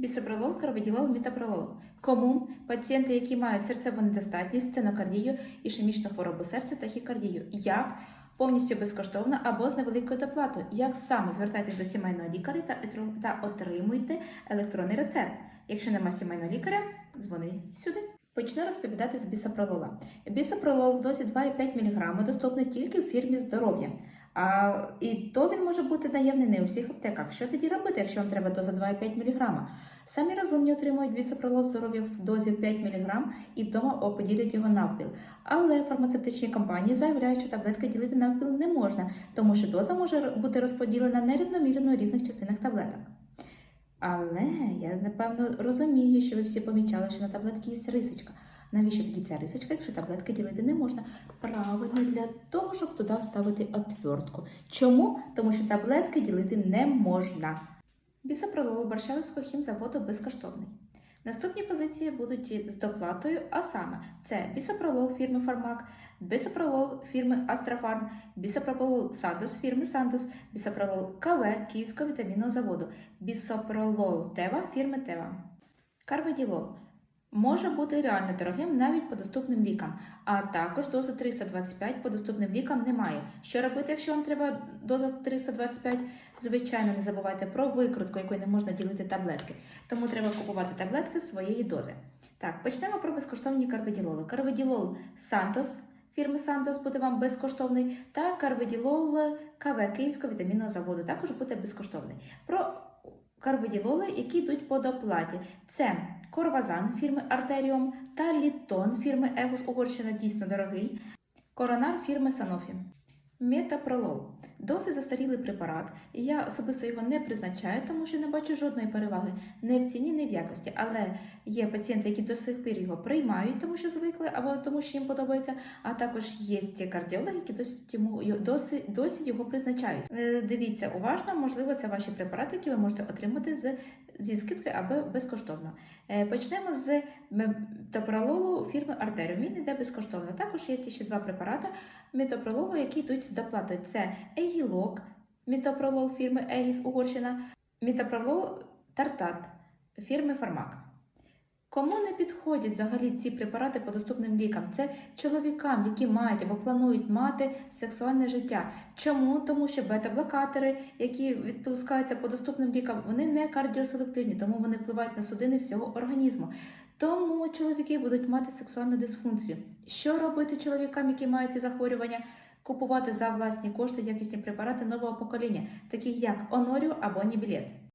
Бісопролол, карваділол, мітапролол. Кому пацієнти, які мають серцеву недостатність, стенокардію, ішемічну хворобу серця та хікардію. Як повністю безкоштовно або з невеликою доплатою. Як саме звертайтесь до сімейного лікаря та, та отримуйте електронний рецепт. Якщо нема сімейного лікаря, дзвони сюди. Почну розповідати з бісопролола. Бісопролол в дозі 2,5 мг доступний тільки в фірмі здоров'я. А, і то він може бути наявний не у всіх аптеках. Що тоді робити, якщо вам треба доза 2,5 мг? Самі розумні отримують бісопролол здоров'я в дозі 5 мг і вдома поділять його навпіл. Але фармацевтичні компанії заявляють, що таблетки ділити навпіл не можна, тому що доза може бути розподілена нерівномірно у різних частинах таблеток. Але я напевно розумію, що ви всі помічали, що на таблетки є рисочка. Навіщо тоді ця рисочка, якщо таблетки ділити не можна? Правильно для того, щоб туди вставити отвертку. Чому? Тому що таблетки ділити не можна. Бісопролол Борщавського хімзаводу безкоштовний. Наступні позиції будуть з доплатою, а саме це бісопролол фірми Фармак, бісопролол фірми Астрафарм, бісопролол Сандос фірми Сандос, бісопролол КВ Київського вітамінного заводу, бісопролол Тева фірми Тева. Карведілол може бути реально дорогим навіть по доступним лікам, а також дози 325 по доступним лікам немає. Що робити, якщо вам треба доза 325? Звичайно, не забувайте про викрутку, якою не можна ділити таблетки. Тому треба купувати таблетки своєї дози. Так, почнемо про безкоштовні карведілоли. Карведілол Сантос фірми Сантос буде вам безкоштовний, та карведілол КВ Київського вітамінного заводу також буде безкоштовний. Про карведілоли, які йдуть по доплаті. Це Корвазан фірми Артеріум та Літон фірми Егос Угорщина дійсно дорогий. Коронар фірми Санофі. Метапролол. Досить застарілий препарат. і Я особисто його не призначаю, тому що не бачу жодної переваги не в ціні, не в якості. Але є пацієнти, які до сих пір його приймають, тому що звикли, або тому, що їм подобається. А також є кардіологи, які досить йому досі, досі його призначають. Е, Дивіться уважно, можливо, це ваші препарати, які ви можете отримати з зі скидкою або безкоштовно. Е, Почнемо з метопрололу фірми Артеріум. Він йде безкоштовно. Також є ще два препарати метопрололу, які йдуть з доплатою. Це Егілок, метопролол фірми Егіс Угорщина, метопролол Тартат фірми Фармак. Кому не підходять взагалі ці препарати по доступним лікам? Це чоловікам, які мають або планують мати сексуальне життя. Чому? Тому що бета-блокатори, які відпускаються по доступним лікам, вони не кардіоселективні, тому вони впливають на судини всього організму. Тому чоловіки будуть мати сексуальну дисфункцію. Що робити чоловікам, які мають ці захворювання? Купувати за власні кошти якісні препарати нового покоління, такі як Оноріо або Нібілет.